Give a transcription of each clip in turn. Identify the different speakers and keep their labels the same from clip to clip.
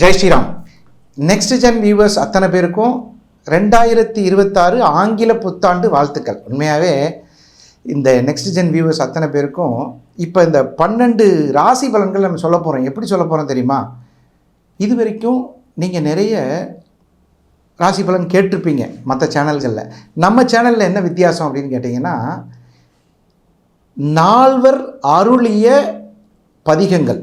Speaker 1: Jai Sriram. Next gen viewers அத்தனை பேருக்கும் ரெண்டாயிரத்தி இருபத்தாறு ஆங்கில புத்தாண்டு வாழ்த்துக்கள். உண்மையாகவே இந்த நெக்ஸ்ட் ஜென் வியூவர்ஸ் அத்தனை பேருக்கும் இப்போ இந்த பன்னெண்டு ராசி பலன்கள் நம்ம சொல்ல போகிறோம் எப்படி சொல்ல போகிறோம் தெரியுமா? இது வரைக்கும் நீங்கள் நிறைய ராசி பலன் கேட்டிருப்பீங்க மற்ற சேனல்களில் நம்ம சேனலில் என்ன வித்தியாசம் அப்படின்னு கேட்டிங்கன்னா நால்வர் அருளிய பதிகங்கள்.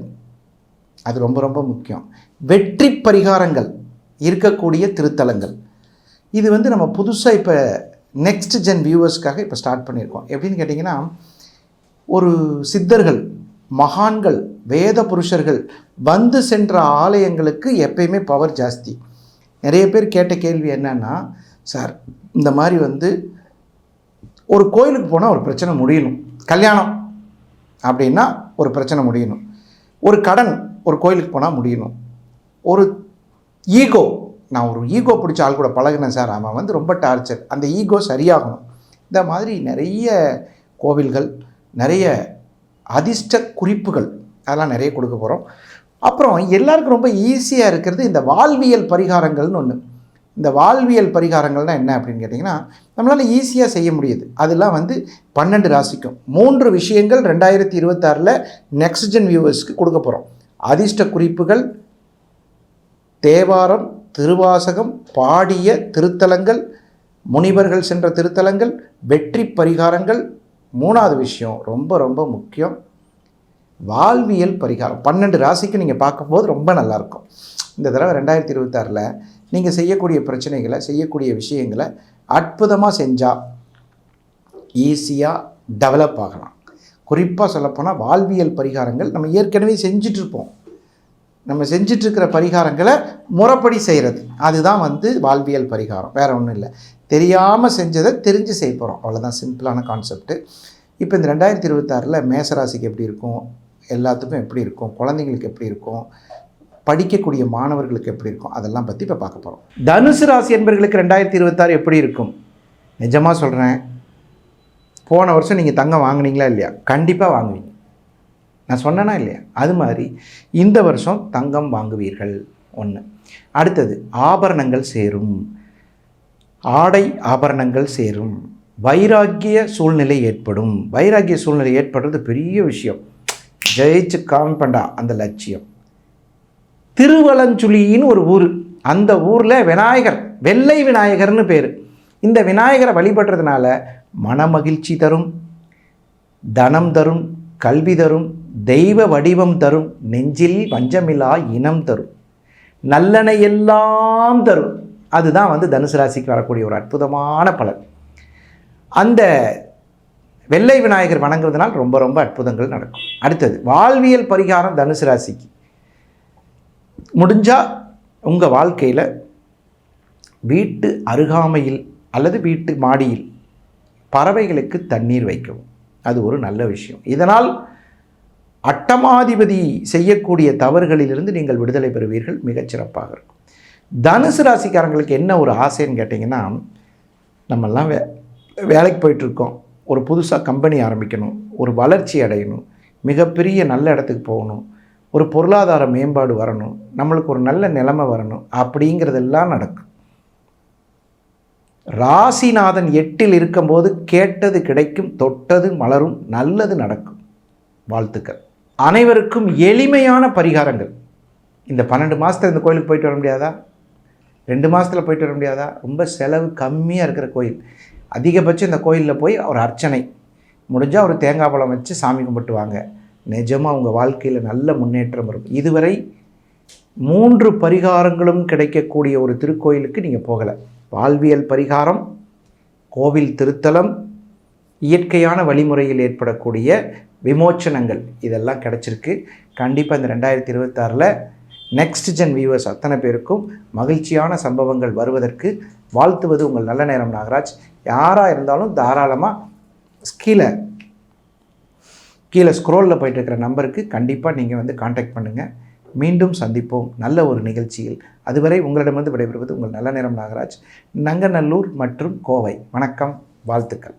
Speaker 1: அது ரொம்ப ரொம்ப முக்கியம். வெற்றி பரிகாரங்கள் இருக்கக்கூடிய திருத்தலங்கள். இது வந்து நம்ம புதுசாக இப்போ நெக்ஸ்ட் ஜென் வியூவர்ஸ்க்காக இப்போ ஸ்டார்ட் பண்ணியிருக்கோம். எப்படின்னு கேட்டிங்கன்னா ஒரு சித்தர்கள் மகான்கள் வேத புருஷர்கள் வந்து சென்ற ஆலயங்களுக்கு எப்பயுமே பவர் ஜாஸ்தி. நிறைய பேர் கேட்ட கேள்வி என்னன்னா சார் இந்த மாதிரி வந்து ஒரு கோயிலுக்கு போனால் ஒரு பிரச்சனை முடியணும். கல்யாணம் அப்படின்னா ஒரு பிரச்சனை முடியணும். ஒரு கடன் ஒரு கோயிலுக்கு போனால் முடியணும். ஒரு ஈகோ நான் ஒரு ஈகோ பிடிச்ச ஆள் கூட பழகினேன் சார். அவன் வந்து ரொம்ப டார்ச்சர். அந்த ஈகோ சரியாகணும். இந்த மாதிரி நிறைய கோவில்கள் நிறைய அதிர்ஷ்ட குறிப்புகள் அதெல்லாம் நிறைய கொடுக்க போகிறோம் அப்புறம் எல்லாருக்கும் ரொம்ப ஈஸியாக இருக்கிறது இந்த வாழ்வியல் பரிகாரங்கள்னு ஒன்று இந்த வாழ்வியல் பரிகாரங்கள்னால் என்ன அப்படின்னு கேட்டிங்கன்னா நம்மளால் ஈஸியாக செய்ய முடியுது. அதெல்லாம் வந்து பன்னெண்டு ராசிக்கும். மூன்று விஷயங்கள் ரெண்டாயிரத்தி இருபத்தாறில் நெக்ஸ்ட் ஜென் வியூவர்ஸ்க்கு கொடுக்க போகிறோம் அதிர்ஷ்ட குறிப்புகள் தேவாரம் திருவாசகம் பாடிய திருத்தலங்கள் முனிவர்கள் சென்ற திருத்தலங்கள் வெற்றி பரிகாரங்கள் மூணாவது விஷயம் ரொம்ப ரொம்ப முக்கியம். வாழ்வியல் பரிகாரம். பன்னெண்டு ராசிக்கு நீங்கள் பார்க்கும்போது ரொம்ப நல்லாயிருக்கும். இந்த தடவை ரெண்டாயிரத்தி இருபத்தாறில் நீங்கள் செய்யக்கூடிய பிரச்சனைகளை செய்யக்கூடிய விஷயங்களை அற்புதமாக செஞ்சால் ஈஸியாக டெவலப் ஆகலாம். குறிப்பாக சொல்லப்போனால் வாழ்வியல் பரிகாரங்கள் நம்ம ஏற்கனவே செஞ்சிட்ருப்போம் நம்ம செஞ்சிட்ருக்கிற பரிகாரங்களை முறைப்படி செய்கிறது அதுதான் வந்து வாழ்வியல் பரிகாரம். வேறு ஒன்றும் இல்லை. தெரியாமல் செஞ்சதை தெரிஞ்சு செய்ய போகிறோம் அவ்வளோதான் சிம்பிளான கான்செப்ட்டு. இப்போ இந்த ரெண்டாயிரத்தி இருபத்தாறில் மேசராசிக்கு எப்படி இருக்கும்? எல்லாத்துக்கும் எப்படி இருக்கும்? குழந்தைங்களுக்கு எப்படி இருக்கும்? படிக்கக்கூடிய மாணவர்களுக்கு எப்படி இருக்கும்? அதெல்லாம் பற்றி இப்போ பார்க்க போகிறோம் தனுசு ராசி என்பர்களுக்கு ரெண்டாயிரத்தி இருபத்தாறு எப்படி இருக்கும்? நிஜமாக சொல்கிறேன் போன வருஷம் நீங்கள் தங்கம் வாங்குனீங்களா இல்லையா? கண்டிப்பாக வாங்குவீங்க. நான் சொன்னேனா இல்லையா? அது மாதிரி இந்த வருஷம் தங்கம் வாங்குவீர்கள். ஒன்று அடுத்தது ஆபரணங்கள் சேரும். ஆடை ஆபரணங்கள் சேரும். வைராக்கிய சூழ்நிலை ஏற்படும். வைராக்கிய சூழ்நிலை ஏற்படுறது பெரிய விஷயம். ஜெயிச்சு காமிப்பண்டா அந்த லட்சியம். திருவலஞ்சுழின்னு ஒரு ஊர். அந்த ஊரில் விநாயகர் வெள்ளை விநாயகர்னு பேர். இந்த விநாயகரை வழிபடுறதுனால மனமகிழ்ச்சி தரும் தனம் தரும் கல்வி தரும் தெய்வ வடிவம் தரும் நெஞ்சில் வஞ்சமில்லா இனம் தரும். நல்லனை எல்லாம் தரும். அதுதான் வந்து தனுசு ராசிக்கு வரக்கூடிய ஒரு அற்புதமான பலன். அந்த வெள்ளை விநாயகர் வணங்குறதுனால் ரொம்ப ரொம்ப அற்புதங்கள் நடக்கும். அடுத்தது வாழ்வியல் பரிகாரம் தனுசு ராசிக்கு. முடிஞ்சால் உங்கள் வாழ்க்கையில் வீட்டு அருகாமையில் அல்லது வீட்டு மாடியில் பறவைகளுக்கு தண்ணீர் வைக்கவும். அது ஒரு நல்ல விஷயம். இதனால் அட்டமாதிபதி செய்யக்கூடிய தவறுகளிலிருந்து நீங்கள் விடுதலை பெறுவீர்கள். மிகச்சிறப்பாக இருக்கும். தனுசு ராசிக்காரங்களுக்கு என்ன ஒரு ஆசைன்னு கேட்டிங்கன்னா நம்மெல்லாம் வே வேலைக்கு போயிட்டுருக்கோம் ஒரு புதுசாக கம்பெனி ஆரம்பிக்கணும். ஒரு வளர்ச்சி அடையணும். மிகப்பெரிய நல்ல இடத்துக்கு போகணும். ஒரு பொருளாதார மேம்பாடு வரணும். நம்மளுக்கு ஒரு நல்ல நிலைமை வரணும். அப்படிங்கிறதெல்லாம் நடக்கும். ராசிநாதன் எட்டில் இருக்கும்போது கேட்டது கிடைக்கும் தொட்டது மலரும் நல்லது நடக்கும். வாழ்த்துக்கள். அனைவருக்கும் எளிமையான பரிகாரங்கள். இந்த பன்னெண்டு மாதத்தில் இந்த கோயிலுக்கு போயிட்டு வர முடியாதா? ரெண்டு மாதத்தில் போயிட்டு வர முடியாதா? ரொம்ப செலவு கம்மியாக இருக்கிற கோயில். அதிகபட்சம் இந்த கோயிலில் போய் ஒரு அர்ச்சனை. முடிஞ்சால் ஒரு தேங்காய் பழம் வச்சு சாமி கும்பிட்டு வாங்க நிஜமாக உங்கள் வாழ்க்கையில் நல்ல முன்னேற்றம் வரும். இதுவரை மூன்று பரிகாரங்களும் கிடைக்கக்கூடிய ஒரு திருக்கோயிலுக்கு நீங்கள் போகலை. வாழ்வியல் பரிகாரம் கோவில் திருத்தலம் இயற்கையான வழிமுறையில் ஏற்படக்கூடிய விமோச்சனங்கள் இதெல்லாம் கிடச்சிருக்கு. கண்டிப்பாக இந்த ரெண்டாயிரத்தி இருபத்தாறில் நெக்ஸ்ட் ஜென் வியூவர்ஸ் அத்தனை பேருக்கும் மகிழ்ச்சியான சம்பவங்கள் வருவதற்கு வாழ்த்துவது உங்கள் நல்ல நேரம் நாகராஜ். யாராக இருந்தாலும் தாராளமாக கீழே கீழே ஸ்க்ரோலில் போயிட்டு இருக்கிற நம்பருக்கு கண்டிப்பாக நீங்கள் வந்து காண்டாக்ட் பண்ணுங்கள் மீண்டும் சந்திப்போம். நல்ல ஒரு நிகழ்ச்சியில். அதுவரை உங்களிடமிருந்து விடைபெறுவது உங்கள் நல்ல நேரம் நாகராஜ் நங்கநல்லூர் மற்றும் கோவை. வணக்கம் வாழ்த்துக்கள்.